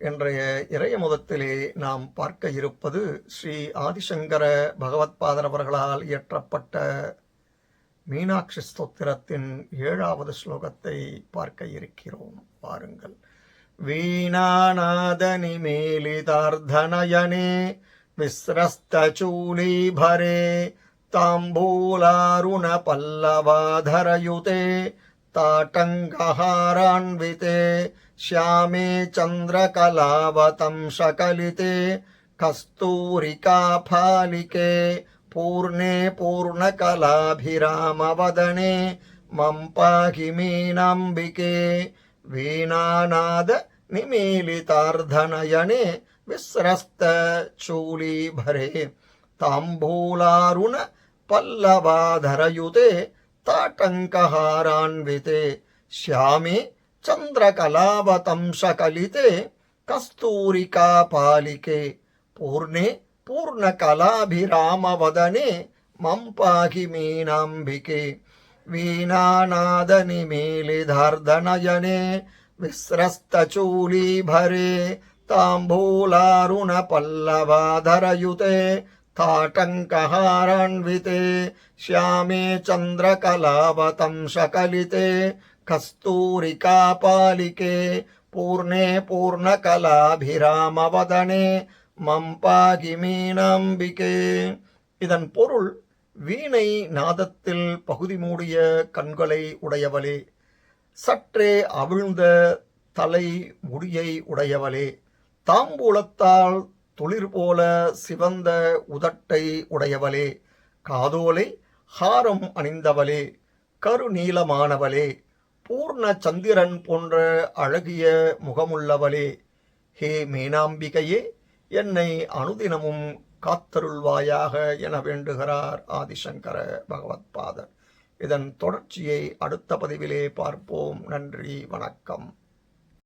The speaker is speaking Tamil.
இன்றைய முதத்திலே நாம் பார்க்க இருப்பது ஸ்ரீ ஆதிசங்கர பகவத்பாதர் அவர்களால் இயற்றப்பட்ட மீனாட்சி ஸ்தோத்திரத்தின் ஏழாவது ஸ்லோகத்தை பார்க்க இருக்கிறோம். பாருங்கள் வீணாநாதனி மேலிதார்த்தனயனே விஸ்ரஸ்தூலீபரே தாம்பூலாருண பல்லவாதரயுதே ताटङ्कहारान्विते श्यामे चन्द्रकलावतंशकलिते कस्तूरिकाफालिके पूर्णे पूर्णकलाभिरामवदने मम पाहि मीनाम्बिके वीणानाद निमीलितार्धनयने विस्रस्तचूलीभरे ताम्बूलारुण पल्लवाधरयुते తాటంకహారాన్వితే శ్యామే చంద్రకళావతంశకలితే కస్తూరికాపాలికే పూర్ణే పూర్ణకళాభిరామవదనే మంపాహి మీనాంబికే వీణానాదని మేలిధార్ధనయనే విస్రస్తచూలీభరే తాంబూలారుణ పల్లవాధరయుతే ताटङ्कहारान्विते श्यामे चन्द्रकलावतंशकलिते कस्तूरिकापालिके पूर्णे பூர்ணகலாபிராமவதனே மம்பாகி மீனாம்பிகே இதன் பொருள் வீணை நாதத்தில் பகுதி மூடிய கண்களை உடையவளே சற்றே அவிழ்ந்த தலை முடியை உடையவளே தாம்பூலத்தால் துளிர் போல சிவந்த உதட்டை உடையவளே காதோலை ஹாரம் அணிந்தவளே கருநீலமானவளே பூர்ண சந்திரன் போன்ற அழகிய முகமுள்ளவளே ஹே மீனாம்பிகையே என்னை அனுதினமும் காத்தருள்வாயாக என வேண்டுகிறார் ஆதிசங்கர பகவத்பாதர். இதன் தொடர்ச்சியை அடுத்த பதிவிலே பார்ப்போம். நன்றி வணக்கம்.